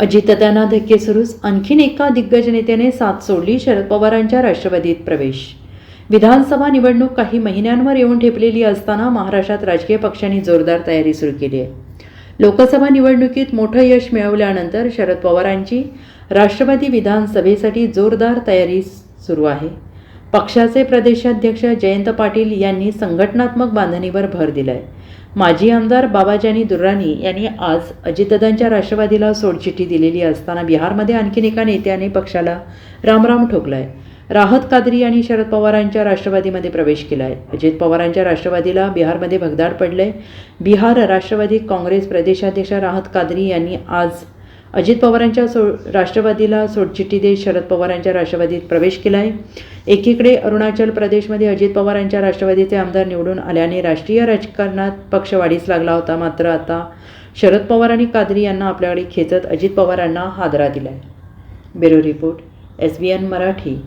अजितदाना धक्के सुरूच आणखीन एका दिग्गज नेत्याने साथ सोडली शरद पवारांच्या राष्ट्रवादीत प्रवेश. विधानसभा निवडणूक काही महिन्यांवर येऊन ठेपलेली असताना महाराष्ट्रात राजकीय पक्षांनी जोरदार तयारी सुरू केली आहे. लोकसभा निवडणुकीत मोठं यश मिळवल्यानंतर शरद पवारांची राष्ट्रवादी विधानसभेसाठी जोरदार तयारी सुरू आहे. पक्षाचे प्रदेशाध्यक्ष जयंत पाटील यांनी संघटनात्मक बांधणीवर भर दिलाय. माजी आमदार बाबाजानी दुर्राणी यांनी आज अजितदादांच्या राष्ट्रवादीला सोडचिठ्ठी दिलेली असताना बिहारमध्ये आणखीन एका नेत्याने पक्षाला रामराम ठोकलाय. राहत कादरी आणि शरद पवारांच्या राष्ट्रवादीमध्ये प्रवेश केला आहे अजित पवारांच्या राष्ट्रवादीला बिहारमध्ये भगदाड पडलंय. बिहार राष्ट्रवादी काँग्रेस प्रदेशाध्यक्ष राहत कादरी यांनी आज अजित पवारांच्या सो राष्ट्रवादीला सोडचिठ्ठी देत शरद पवारांच्या राष्ट्रवादीत प्रवेश केला आहे एकीकडे अरुणाचल प्रदेशमध्ये अजित पवारांच्या राष्ट्रवादीचे आमदार निवडून आल्याने राष्ट्रीय राजकारणात पक्ष वाढीस लागला होता. मात्र आता शरद पवार आणि कादरी यांना आपल्याकडे खेचत अजित पवारांना हादरा दिला आहे bureau report S B N Marathi.